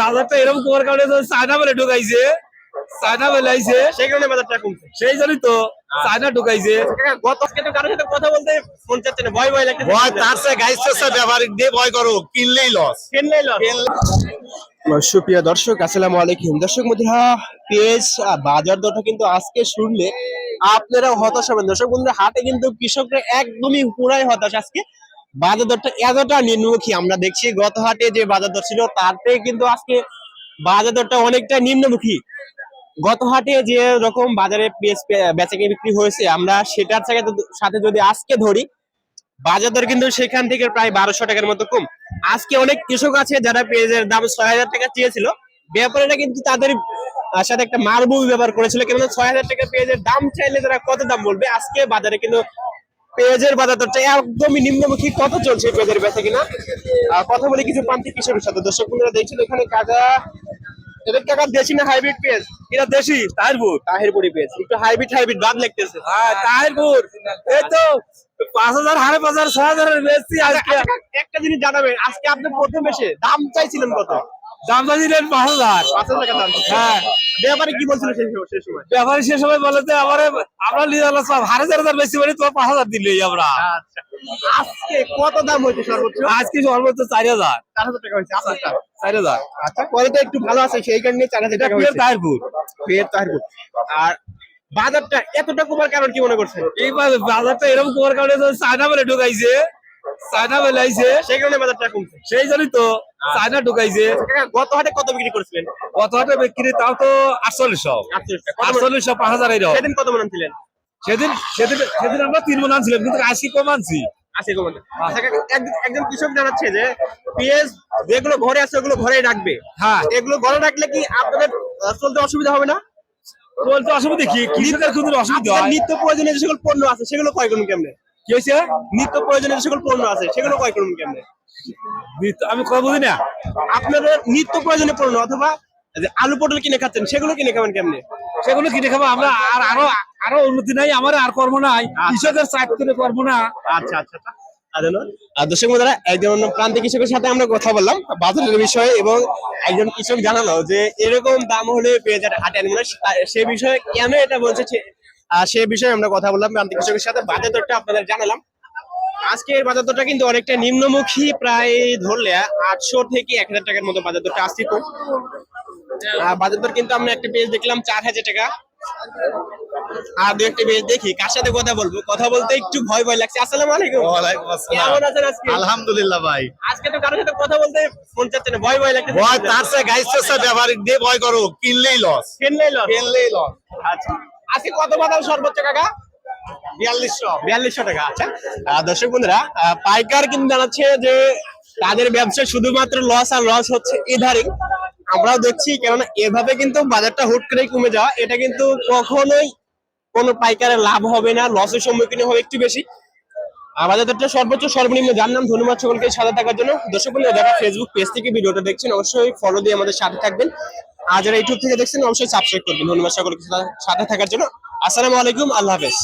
বাজারটা এরকম করার কারণে চায়না বলে ঢুকাইছে। চায়না বলে সেই কারণে বাজারটা কমছে। সেই জন্যই তো চায়না ঢুকাইছে। গত কারোর সাথে কথা বলতে মন চাচ্ছে না ভয় ভয় লাগছে। ভয় তার সে গাইস সে ব্যবহারিক দিয়ে ভয় করো কিনলেই লস কিনলেই লস সুপ্রিয় দর্শক আসসালামু আলাইকুম। দর্শক বন্ধুরা পেঁয়াজ বাজার দরটা কিন্তু আজকে শুনলে আপনারা হতাশ হবেন। দর্শক বন্ধুরা হাটে কিন্তু কৃষকরা একদমই পুরাই হতাশ আজকে। বাজার দরটা এতটা নিম্নমুখী, আমরা দেখছি গত হাটে যে বাজার দর ছিল, তাতে কিন্তু আজকে বাজার দরটা অনেকটা নিম্নমুখী। গত হাটে যে রকম বাজারে বেচাকে বিক্রি হয়েছে, আমরা সেটার সাথে যদি আজকে ধরি বাজার দর কিন্তু সেখান থেকে প্রায় বারোশো টাকার মতো কম। আজকে অনেক কৃষক আছে যারা পেঁয়াজের দাম ছয় হাজার টাকা চেয়েছিল। ব্যাপারীরা কিন্তু তাদের সাথে একটা মারবুল ব্যবহার করেছিল, কেননা ছয় হাজার টাকা পেঁয়াজের দাম চাইলে তারা কত দাম বলবে? আজকে বাজারে কিন্তু পেঁয়াজের বাজার দরটা একদমই নিম্নমুখী। কত চলছে পেঁয়াজের বেচা কিনা? কথা বলি কিছু প্রান্তিক কৃষকের সাথে। দর্শক বন্ধুরা দেখছিল এখানে কাকা এটা কাকা দেশি না হাইব্রিড পেঁয়াজ? এটা দেশি তাহিরপুর। তাহিরপুরি পেঁয়াজ। একটু হাইব্রিড হাইব্রিড বাদ লাগতেছে। হ্যাঁ তাহিরপুর। এই তো পাঁচ হাজার সাড়ে পাঁচ হাজার ছয় হাজারের বেশি আজকে। আচ্ছা, একটা জিনিস জানাবেন। আজকে আপনি প্রথম এসে দাম চাইছিলেন কত? দাম দিলেন পাঁচ হাজার পাঁচ হাজার টাকা দাম হ্যাঁ। ব্যাপারে কি বলছিল সেই সময় সেই সে সময় আমার আমরা নিয়ে গেলাম সব হাজার হাজার বেশি বলে তোমার পাঁচ হাজার দিলেই আমরা। আচ্ছা। আজকে কত দাম হয়েছে সর্বোচ্চ? আজকে সর্বোচ্চ চার হাজার। চার হাজার টাকা হয়েছে আপনারটা চার হাজার। আচ্ছা কোয়ালিটি একটু ভালো আছে সেই কারণে চার হাজার টাকা হয়েছে। তাহিরপুর পেঁয়াজ তাহিরপুর আর বাজারটা এতটা কমার কারণ কি মনে করছেন? এই বাজারটা এরকম করার কারণে চায়না বলে ঢুকাইছে। চায়না বলে আইছে সেই কারণে বাজারটা কমছে। সেই জন্যই তো চায়না ঢুকাইছে। গত হাটে কত বিক্রি করেছিলেন? কত হাটে বিক্রি তাও তো আটচল্লিশশো? আটচল্লিশশো। পাঁচ হাজার এইরকম সেদিন কত মন ছিলেন সেদিন সেদিন সেদিন আমরা তিন মন আনছিলাম কিন্তু আশি কম আনছি। আশি কমন আচ্ছা একজন কৃষক জানাচ্ছে যে পেঁয়াজ যেগুলো ঘরে আছে ওগুলো রাখবে। হ্যাঁ। এগুলো ঘরে রাখলে কি আপনাদের চলতে অসুবিধা হবে না? বলতে অসুবিধা কি? কৃষকের কিন্তু অসুবিধা হয়। নিত্য প্রয়োজনীয় যে সকল পণ্য আছে সেগুলো করুন কেমনে? কি হয়েছে? নিত্য প্রয়োজনীয় যে সকল পণ্য আছে সেগুলো ক্রয় করুন কেমনে? আমি কথা বুঝি না। আপনাদের নিত্য প্রয়োজনীয় পণ্য অথবা যে আলু পটল কিনে খাচ্ছেন সেগুলো কিনে খাবেন কেমনে? সেগুলো কিনে খাব আমরা আর আরও আরও উন্নতি নাই আমার আর কর্ম নাই কৃষকের চাপ করে কর্ম না। আচ্ছা আচ্ছা আচ্ছা। দর্শক বন্ধুরা একজন প্রান্তিক কৃষকের সাথে আমরা কথা বললাম বাজারের বিষয়ে এবং একজন কৃষক জানালো যে এরকম দাম হলে পেঁয়াজের হাটে আনবে না সে বিষয়ে কেন এটা বলছে সে- সে বিষয়ে আমরা কথা বললাম প্রান্তিক কৃষকের সাথে। বাজার দরটা আপনাদের জানালাম। আজকের বাজার দরটা কিন্তু অনেকটা নিম্নমুখী প্রায় ধরলে আটশো থেকে এক হাজার টাকার মতো বাজার দরটা আসছে বাজার দর কিন্তু আমরা একটা পেজ দেখলাম চার হাজার টাকা। আর দু একটা পেজ দেখি কার সাথে কথা বলব? কথা বলতে একটু ভয় ভয় লাগছে। আসসালামু আলাইকুম। ওয়ালাইকুম আসসালাম। কেমন আছেন আজকে? আলহামদুলিল্লাহ ভাই। আজকে তো কারোর সাথে কথা বলতে মন চাচ্ছে না ভয় ভয় লাগছে। ভয় তার সে গাইস সে ব্যবহারিক দিয়ে ভয় করো কিনলেই লস কিনলেই লস কিনলেই লস আচ্ছা। আজকে কত বাদাম সর্বোচ্চ কাকা? বিয়াল্লিশশো। বিয়াল্লিশশো টাকা আচ্ছা। দর্শক বন্ধুরা পাইকার কিন্তু জানাচ্ছে যে তাদের ব্যবসা শুধুমাত্র লস আর লস হচ্ছে ইধারিং আমরাও দেখছি কেননা এভাবে কিন্তু বাজারটা হুট করে কমে যাওয়া। এটা কিন্তু কখনোই কোনো পাইকারের লাভ হবে না লসের সম্মুখীন হবে একটু বেশি। আমাদের তো সর্বোচ্চ সর্বনিম্ন জানলাম ধন্যবাদ সকলকে সাথে থাকার জন্য। দর্শক বন্ধুরা যারা ফেসবুক পেজ থেকে ভিডিওটা দেখছেন অবশ্যই ফলো দিয়ে আমাদের সাথে থাকবেন। আর যারা ইউটিউব থেকে দেখছেন, অবশ্যই সাবস্ক্রাইব করবেন। ধন্যবাদ সকলকে সাথে থাকার জন্য। আসসালামু আলাইকুম, আল্লাহ হাফেজ।